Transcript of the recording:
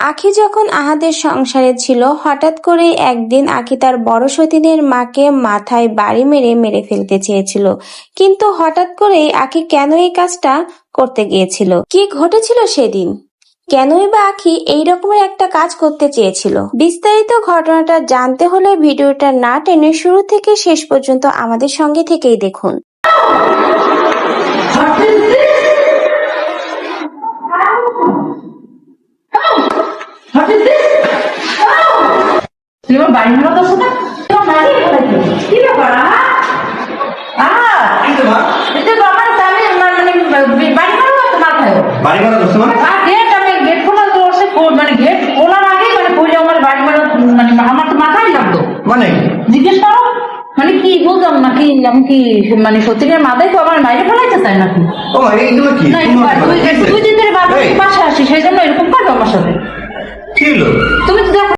আখি যখন আহাদের সংসারে ছিল হঠাৎ করে একদিন আখি তার বড় সতীনের মাকে মাথায় বাড়ি মেরে মেরে ফেলতে চেয়েছিল। কিন্তু হঠাৎ করেই আখি কেন এই কাজটা করতে গিয়েছিল? কি ঘটেছিল সেদিন? কেনই বা আখি এই রকমের একটা কাজ করতে চেয়েছিল? বিস্তারিত ঘটনাটা জানতে হলে ভিডিওটা না টেনে শুরু থেকে শেষ পর্যন্ত আমাদের সঙ্গে থেকেই দেখুন। বাড়ি ভাড়া দোষ মানে মানে গেট খোলা তো সে মানে গেট খোলার আগে মানে কইলে আমার বাড়ি ভাড়া মানে আমার তো মাথায় লাগতো মানে? জিজ্ঞেস করো। মানে কি বুঝলাম না কি আমি কি মানে সত্যিকার মাথায় তো আমার বাইরে ফেলাইতে চাই নাকি? ও মা এইগুলো কি? দুই দিন ধরে বাবা পাশে আসি সেই জন্য এরকম করবে আমার সাথে। কি হলো? তুমি তো দেখো